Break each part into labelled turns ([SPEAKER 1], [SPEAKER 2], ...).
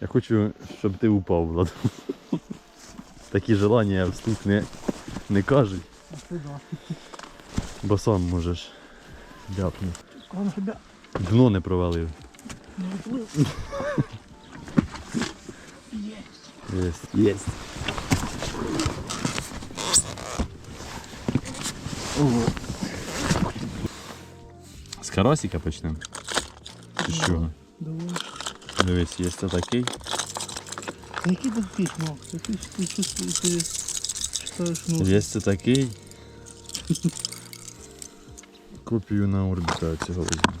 [SPEAKER 1] Я хочу, щоб ти упав, Влад. Такі желання вслух не, не кажуть,
[SPEAKER 2] А це да.
[SPEAKER 1] бо сам можеш
[SPEAKER 2] я
[SPEAKER 1] Дно не провалив.
[SPEAKER 2] не відплив. Є.
[SPEAKER 1] Єсть. Єсть. З карасика почнемо. Чи з?
[SPEAKER 2] Давай.
[SPEAKER 1] Дивись, є це такий.
[SPEAKER 2] Та який? Ти читаєш, ну.
[SPEAKER 1] Є це такий. Копію на орбіта цього візьму.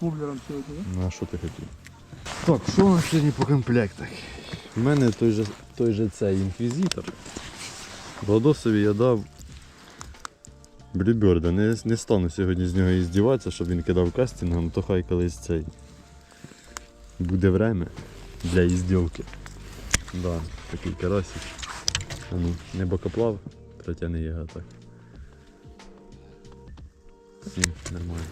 [SPEAKER 2] Воблером сьогодні?
[SPEAKER 1] Ну а що ти хотів? Так, що у нас сьогодні по комплектах? У мене той же, той же цей інквізитор. Владосові я дав Блюберда. Не, не стану сьогодні з нього і здіватися, щоб він кидав кастингом, то хай колись цей буде время для ізділки. Да, такий карасик. А ну, не бокоплав, протягне його так. Ні, нормально.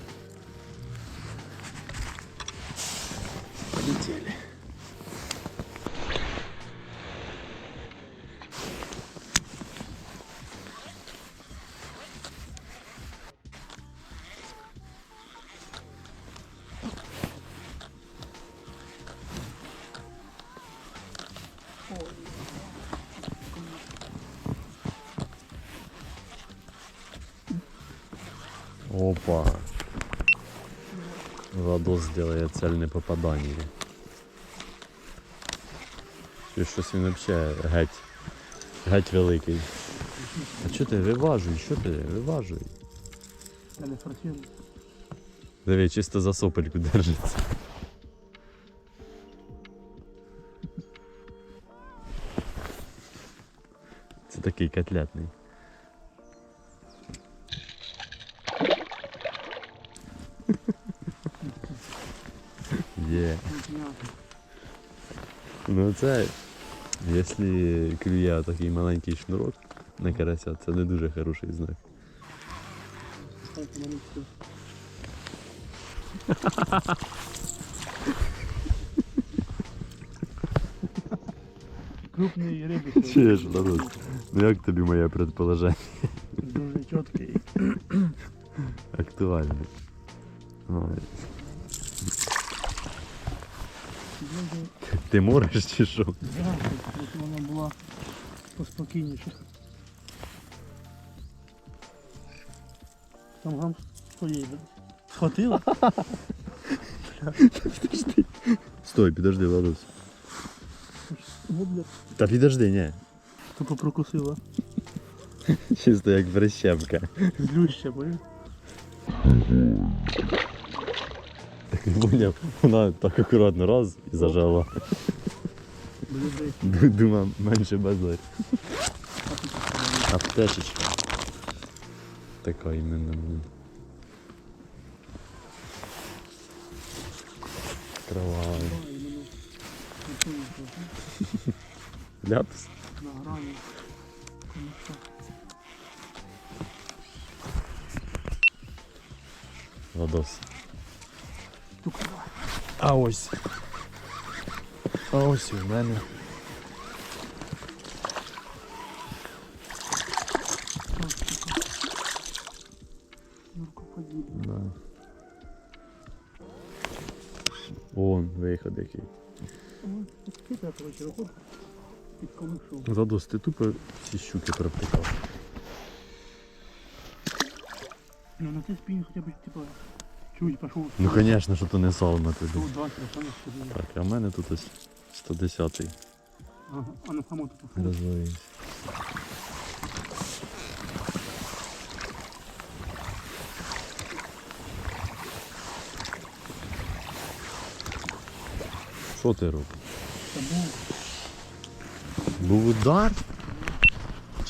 [SPEAKER 1] Опа. Владос сделает цельне попадание. Чи щось він взагалі геть. Геть великий. А що ти виважуй, що ти виважуй? Диви, чисто за сопельку держиться. Це такий котлетний. Є. Ну це, якщо клює такий маленький шнурок на карася, це не дуже хороший знак.
[SPEAKER 2] Крупні риби.
[SPEAKER 1] Чуєш, Владос? Ну як тобі моє предположення?
[SPEAKER 2] Дуже чіткий.
[SPEAKER 1] Актуально. Ой. Ти мориш чи що?
[SPEAKER 2] Да, вона була поспокійніше. Там 100 є. Схватила?
[SPEAKER 1] Стой, підожди, Владос. Та підожди, ні.
[SPEAKER 2] Тупо прокусила.
[SPEAKER 1] Чисто як прищепка.
[SPEAKER 2] Злюща, бо
[SPEAKER 1] Поняв, вона так акуратно раз і зажала.
[SPEAKER 2] блюдей.
[SPEAKER 1] Ду- Думав, менше базар. Аптечечка. Така іменно. блін. Кровавий. Ляпс.
[SPEAKER 2] Що
[SPEAKER 1] Владос.
[SPEAKER 2] штука.
[SPEAKER 1] А ось. А ось у мене.
[SPEAKER 2] Нуркоподібна.
[SPEAKER 1] Да. Вон виход який. Владос, ти тупо ці щуки пропікав.
[SPEAKER 2] Ну на цей спінг хоча б, типа, чуть пішов.
[SPEAKER 1] Ну звісно, що то не салма тобі.
[SPEAKER 2] Тут 20, а там сюди.
[SPEAKER 1] Так, а в мене тут ось 110-й
[SPEAKER 2] Ага, а на самому тут.
[SPEAKER 1] розвивається. Що ти робиш?
[SPEAKER 2] Та був.
[SPEAKER 1] Був удар?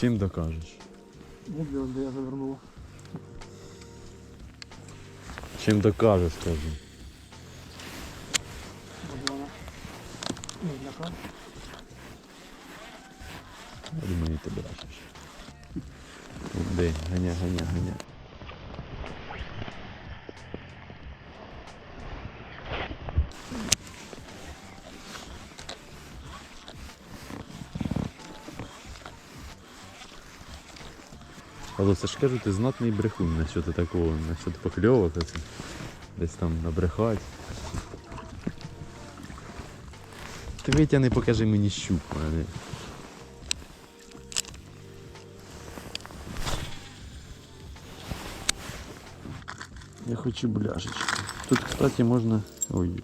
[SPEAKER 1] Чим докажеш?
[SPEAKER 2] Воблер, де я завернула.
[SPEAKER 1] Чим докажеш, скажи. Думаю, ти бачиш. Де, ганя, ганя, ганя. Але це ж кажу, ти знатний брехун насчет такого, насчет покльовок, десь там набрехать. Ти витягни, покажи мені щук, а не. Я хочу бляшечку. Тут, кстати, можна. Ой.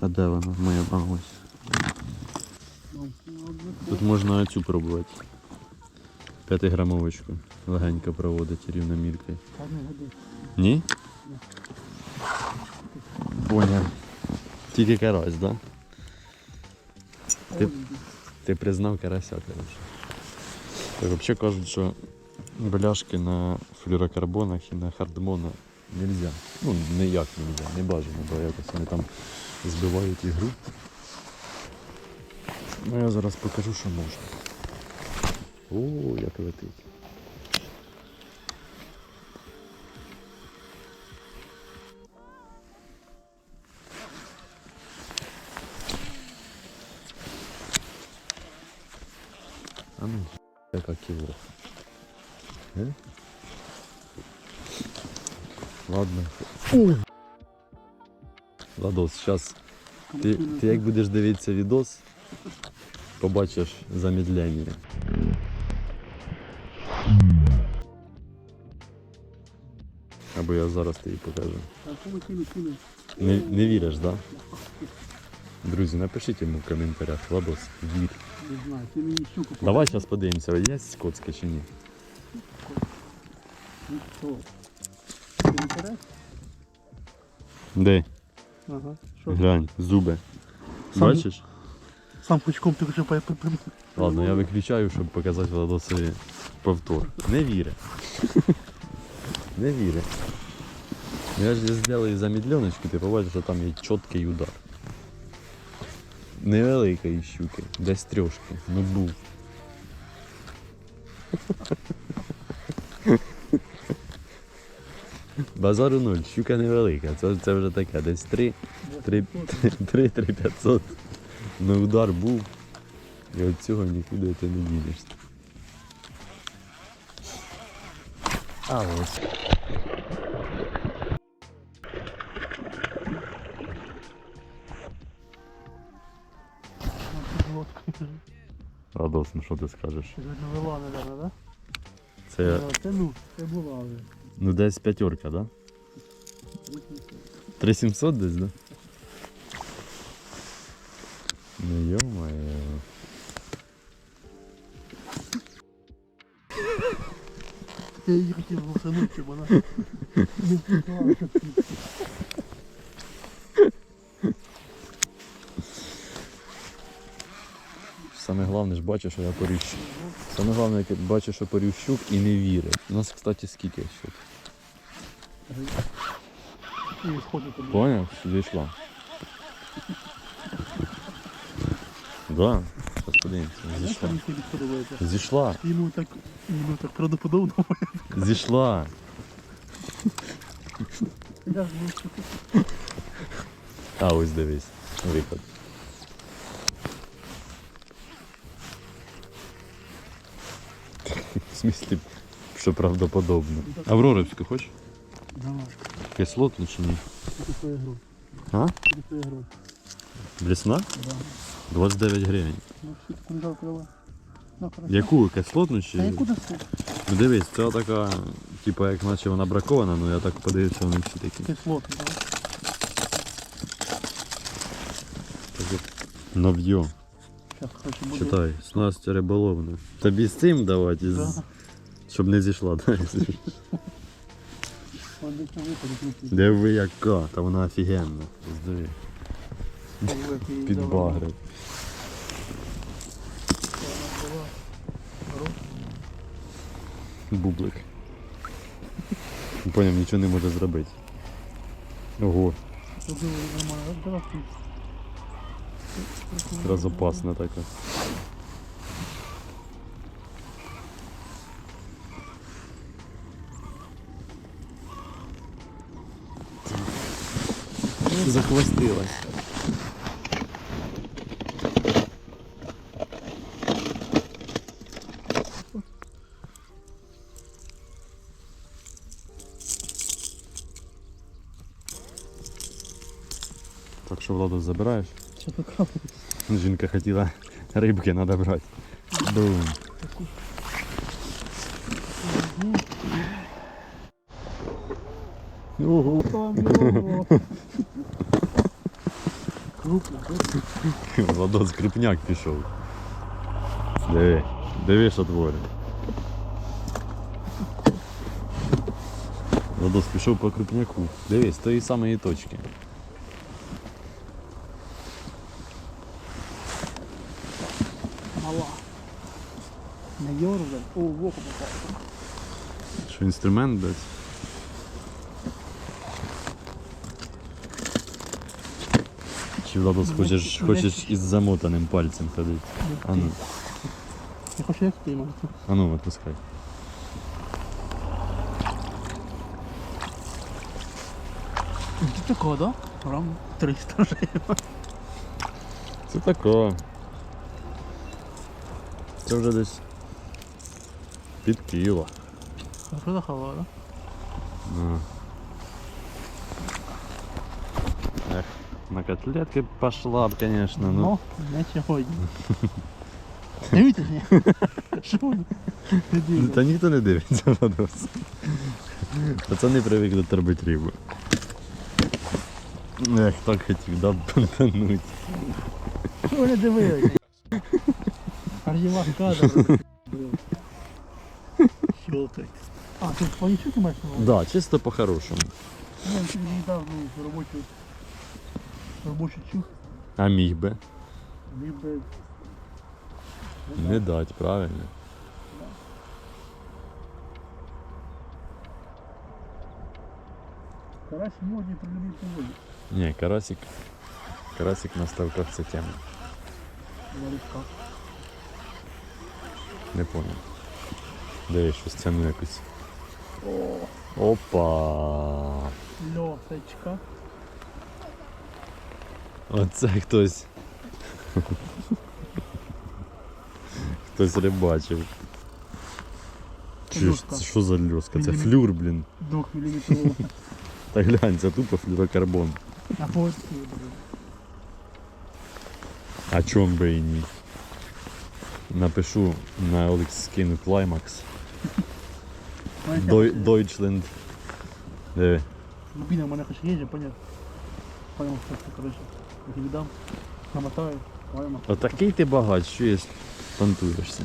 [SPEAKER 1] А де вона? Моя
[SPEAKER 2] ну,
[SPEAKER 1] Тут можна цю пробувати. П'ятиграмовочку. Легенько проводить рівноміркою.
[SPEAKER 2] Не.
[SPEAKER 1] Ні? Поняв. Тільки карась, да? Ти- Ти признав карася, коротше. Так, взагалі кажуть, що бляшки на флюрокарбонах і на хардмона нельзя. Ну, ніяк нельзя, не бажано, бо якось вони там збивають ігру. Ну я зараз покажу, що можна. О, як летить. А ну, яка кіло. Е? Ладно. Ладос, зараз ти, ти як будеш дивитися відос, побачиш замедлення. Або я зараз тобі покажу. Не, не віриш, так? Да? Друзі, напишіть йому в коментарях, Ладос, вір.
[SPEAKER 2] Не знаю, ти мені щуку
[SPEAKER 1] Давай зараз подивимося, є скотська чи ні.
[SPEAKER 2] Ну що?
[SPEAKER 1] Де?
[SPEAKER 2] Ага. Що?
[SPEAKER 1] Глянь, зуби.
[SPEAKER 2] Сам-
[SPEAKER 1] Бачиш?
[SPEAKER 2] Сам пучком ти вже по-
[SPEAKER 1] Ладно, я виключаю, щоб показати Владосові повтор. Не віри. Не віри. Я ж зроблю замедленочку, ти побачиш, що там є чіткий удар. Невеликої щуки, десь трьошки, ну був. Базару нуль, щука невелика, це, це вже таке, десь 3, 3, 3, 3 500. Ну удар був. І від цього нікуди ти не дінешся. А ось. Радос, ну що ти скажеш?
[SPEAKER 2] Ж навела, наверное, да?
[SPEAKER 1] Це
[SPEAKER 2] Це ну, це була вже.
[SPEAKER 1] ну десь п'ятерка, да? 3700 десь, да?
[SPEAKER 2] Глушанути, щоб вона не втекла.
[SPEAKER 1] Саме головне ж бачу, що я порющук. Саме головне, як бачу, що порю щук і не вірю. У нас, кстати, скільки щук?
[SPEAKER 2] Сходить тобі.
[SPEAKER 1] Понял? Зійшла. Да, зараз подивимося. Зійшла. Зійшла.
[SPEAKER 2] Йому так, йому так правдоподобно.
[SPEAKER 1] Зійшла.
[SPEAKER 2] Ну,
[SPEAKER 1] А, ось дивись. Виход. В смислі, що правдоподобно. Авроровську хочеш?
[SPEAKER 2] Давай,
[SPEAKER 1] Кислотну чи ні?
[SPEAKER 2] гру.
[SPEAKER 1] А?
[SPEAKER 2] Гру.
[SPEAKER 1] Блісна?
[SPEAKER 2] Да.
[SPEAKER 1] 29 гривень.
[SPEAKER 2] Ну, що ти не крила? Ну, хорошо.
[SPEAKER 1] Яку? Кислотну чи?
[SPEAKER 2] Та яку даси?
[SPEAKER 1] Ну дивись, це така, типу, як наче вона бракована, ну я так подивився, вони всі такі.
[SPEAKER 2] Буду.
[SPEAKER 1] Читай, снасть риболовна. Тобі з цим давати.
[SPEAKER 2] Да.
[SPEAKER 1] щоб не зійшла. Диви яка, та вона офігенна. Під багри. Бублик. Поняв, нічого не може зробити. Ого, якраз опасна така. Захвостилась. Владос забираєш?
[SPEAKER 2] Що така?
[SPEAKER 1] Жінка хотіла рибки треба брати. Бум. Ого. Владос крупняк пішов. Диви, диви, що творить. Владос пішов по крупняку. Диви, з тої самої точки.
[SPEAKER 2] Мала. Не йорзай. О, в око попав.
[SPEAKER 1] Що інструмент десь? Чи Владос хочеш, хочеш із замотаним пальцем ходити? А ну,
[SPEAKER 2] Я хочу як ти, мам.
[SPEAKER 1] а ну, відпускай.
[SPEAKER 2] Ти такого, да? Грам 300 вже.
[SPEAKER 1] Це тако. Це вже десь під кіло.
[SPEAKER 2] А що за хава, да?
[SPEAKER 1] Ну. Ех, на котлетки пошла б, конечно, ну.
[SPEAKER 2] Ну, не сьогодні. Дивіться ж ні. Що ви? Не
[SPEAKER 1] Та
[SPEAKER 2] дивіться.
[SPEAKER 1] ніхто не дивиться на нас. Пацани привикли торбити рибу. Ех, так хотів, да, бантануть.
[SPEAKER 2] Що ви не дивилися? Архівах кадр. Щелкай. А, ти панічок маєш на увазі?
[SPEAKER 1] Да, чисто по-хорошому.
[SPEAKER 2] Я тобі не дав ну, робочу робочу чух.
[SPEAKER 1] А міг би
[SPEAKER 2] Міг би
[SPEAKER 1] не дать, правильно.
[SPEAKER 2] карась модні при любій поводі.
[SPEAKER 1] Ні, карасик. Карасик на ставках це тема.
[SPEAKER 2] На річках.
[SPEAKER 1] Не понял. Дивись, щось тяну якось. Опа!
[SPEAKER 2] льосочка.
[SPEAKER 1] Оце хтось. Хтось рибачив. Чи ж
[SPEAKER 2] Льоска.
[SPEAKER 1] це що за льоска? Це
[SPEAKER 2] Мілімет-
[SPEAKER 1] флюр, блін.
[SPEAKER 2] Двох міліметрового.
[SPEAKER 1] Та глянь, це тупо флюрокарбон.
[SPEAKER 2] На фотці, блин.
[SPEAKER 1] А чом би і ні? Напишу на OLX скину Climax. Дой- Deutschland. Диви.
[SPEAKER 2] Рубіна в мене хоч є, поняв. Поняв, що це, коротше. Я тобі дам. Намотаю. Поняв.
[SPEAKER 1] Отакий ти багач, що є понтуєшся.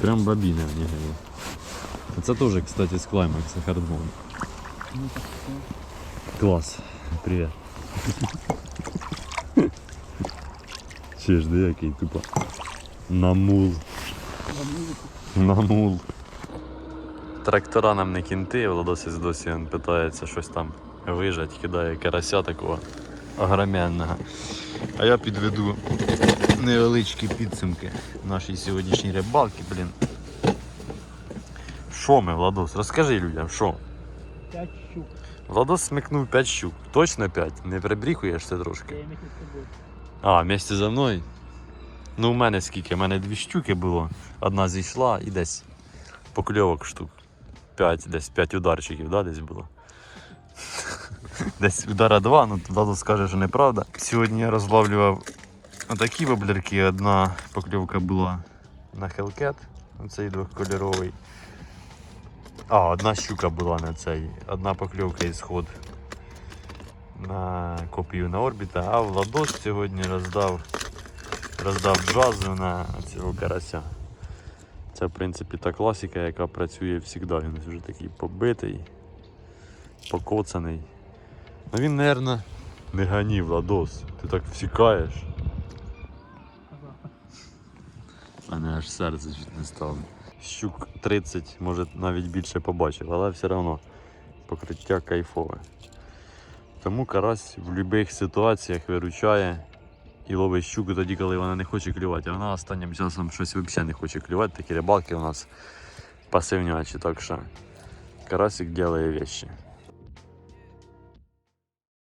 [SPEAKER 1] Прям бабіна в нього є. Це теж, кстати, з Climax, хардмон.
[SPEAKER 2] Ну так, все.
[SPEAKER 1] Клас. Привіт. Чи ж де який тупо. Намул.
[SPEAKER 2] На музику.
[SPEAKER 1] Намул. Трактора нам не кінти, Владос із досі він питається щось там вижать, кидає карася такого огроменного. А я підведу невеличкі підсумки нашої сьогоднішньої рибалки, блін. Що ми, Владос? Розкажи людям, що?
[SPEAKER 2] П'ять щук.
[SPEAKER 1] Владос смикнув 5 щук. Точно 5? Не прибріхуєшся трошки? А, вместе за мною? Ну, у мене скільки? У мене дві щуки було. Одна зійшла і десь покльовок штук. П'ять, десь п'ять ударчиків, да, десь було. Десь удара два, ну Владос скаже, що неправда. Сьогодні я розловлював отакі воблерки. Одна покльовка була на Hellcat, цей двохкольоровий. А, одна щука була на цей. Одна покльовка із ход на копію на орбіта, а Владос сьогодні роздав, роздав джазу на цього карася. Це в принципі та класика, яка працює завжди. Він вже такий побитий, покоцаний. Ну він, мабуть, не гані Владос. Ти так всікаєш. У мене аж серце чуть не стало. Щук 30, може навіть більше побачив, але все одно покриття кайфове. Тому карась в будь-яких ситуаціях виручає і ловить щуку тоді, коли вона не хоче клювати. А вона останнім часом щось взагалі не хоче клювати. Такі рибалки у нас пасивнячі, так що карасик робить вещи.